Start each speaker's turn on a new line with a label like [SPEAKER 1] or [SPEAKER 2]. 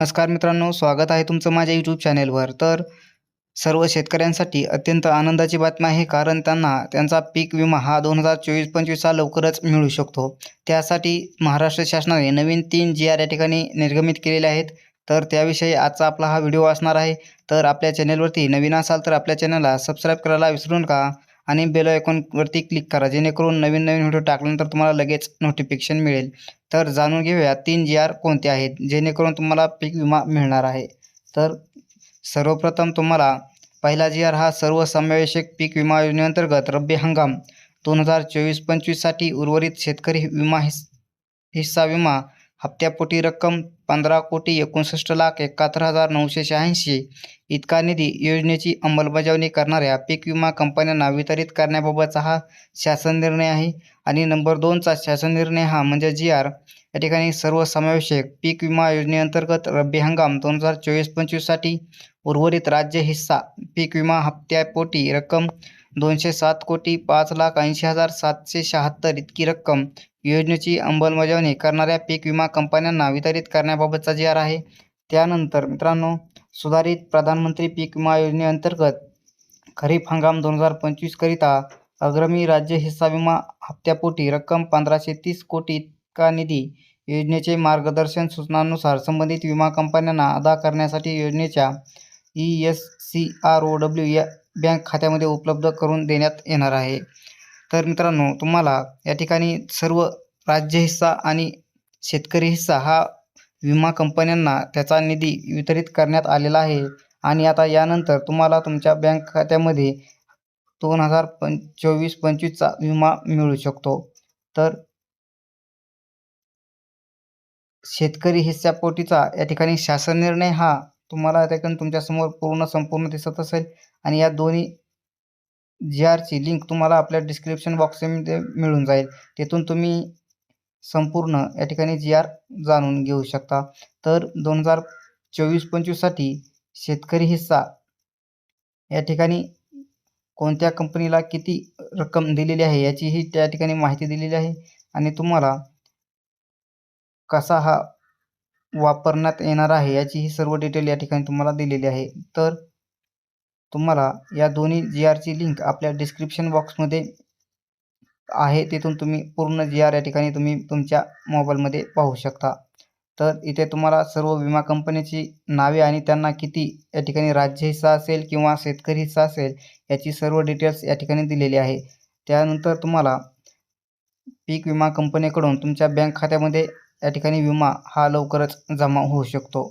[SPEAKER 1] नमस्कार मित्रांनो स्वागत आहे तुमचं माझ्या यूट्यूब चॅनेलवर तर सर्व शेतकऱ्यांसाठी अत्यंत आनंदाची बातमी आहे कारण त्यांना त्यांचा पीक विमा हा दोन हजार चोवीस पंचवीसचा लवकरच मिळू शकतो. त्यासाठी महाराष्ट्र शासनाने नवीन तीन जी आर या ठिकाणी निर्गमित केलेले आहेत. तर त्याविषयी आजचा आपला हा व्हिडिओ असणार आहे. तर आपल्या चॅनेलवरती नवीन असाल तर आपल्या चॅनलला सबस्क्राईब करायला विसरू नका. आणि बेल आयकॉनवरती क्लिक करा. जेणेकरून नवीन नवीन व्हिडिओ टाकल्यानंतर तुम्हाला लगेच नोटिफिकेशन मिळेल. तर जाणून घेऊया तीन जी आर कोणते आहेत? जेणेकरून तुम्हाला पीक विमा मिळणार आहे. तर सर्वप्रथम तुम्हाला पहिला जी आर हा सर्वसमावेशक पीक विमा योजनेअंतर्गत रब्बी हंगाम दोन हजार चोवीस पंचवीससाठी उर्वरित शेतकरी विमा हिस हिस्सा विमा हप्त्यापोटी रक्कम पंधरा कोटी एकोणसष्ट लाख एकाहत्तर हजार नऊशे शहाऐंशी. इतका निधी योजनेची अंमलबजावणी करणाऱ्या पीक विमा कंपन्यांना वितरित करण्याबाबतचा हा शासन निर्णय आहे. आणि नंबर दोनचा शासन निर्णय हा म्हणजे जी आर. या ठिकाणी सर्वसमावेशक पीक विमा योजनेअंतर्गत रब्बी हंगाम दोन हजार चोवीस पंचवीससाठी उर्वरित राज्य हिस्सा पीक विमा हप्त्यापोटी रक्कम दोनशे सात कोटी पाच लाख ऐंशी हजार सातशे शहात्तर इतकी रक्कम योजनेची अंमलबजावणी करणाऱ्या पीक विमा कंपन्यांना वितरित करण्याबाबतचा जी आर आहे. त्यानंतर मित्रांनो सुधारित प्रधानमंत्री पीक विमा योजनेअंतर्गत खरीप हंगाम दोन हजार पंचवीसकरिता अग्रमी राज्य हिस्सा विमा हप्त्यापोटी रक्कम पंधराशे तीस कोटी इतका निधी योजनेचे मार्गदर्शन सूचनांनुसार संबंधित विमा कंपन्यांना अदा करण्यासाठी योजनेच्या E S C R O W या बँक खात्यामध्ये उपलब्ध करून देण्यात येणार आहे. तर मित्रांनो तुम्हाला या ठिकाणी सर्व राज्य हिस्सा आणि शेतकरी हिस्सा हा विमा कंपन्यांना त्याचा निधी वितरित करण्यात आलेला आहे. आणि आता यानंतर तुम्हाला तुमच्या बँक खात्यामध्ये दोन हजार पं चोवीस पंचवीसचा विमा मिळू शकतो. तर शेतकरी हिस्सापोटीचा या ठिकाणी शासन निर्णय हा तुम्हाला त्याकडून ठिकाणी तुमच्यासमोर पूर्ण संपूर्ण दिसत असेल. आणि या दोन्ही जी आरची लिंक तुम्हाला आपल्या डिस्क्रिप्शन बॉक्समध्ये मिळून जाईल. तिथून तुम्ही संपूर्ण या ठिकाणी जी आर जाणून घेऊ शकता. तर दोन हजार चोवीस पंचवीससाठी शेतकरी हिस्सा या ठिकाणी कोणत्या कंपनीला किती रक्कम दिलेली आहे याचीही त्या ठिकाणी माहिती दिलेली आहे. आणि तुम्हाला कसा हा वापरण्यात येणार आहे याची ही सर्व डिटेल या ठिकाणी तुम्हाला दिलेली आहे. तर तुम्हाला या दोन्ही जी आरची लिंक आपल्या डिस्क्रिप्शन बॉक्समध्ये आहे. तिथून तुम्ही पूर्ण जी आर या ठिकाणी तुम्ही तुमच्या मोबाईलमध्ये पाहू शकता. तर इथे तुम्हाला सर्व विमा कंपनीची नावे आणि त्यांना किती या ठिकाणी राज्य हिस्सा असेल किंवा शेतकरी हिस्सा असेल याची सर्व डिटेल्स या ठिकाणी दिलेली आहे. त्यानंतर तुम्हाला पीक विमा कंपनीकडून तुमच्या बँक खात्यामध्ये या ठिकाणी विमा हा लवकरच जमा होऊ शकतो.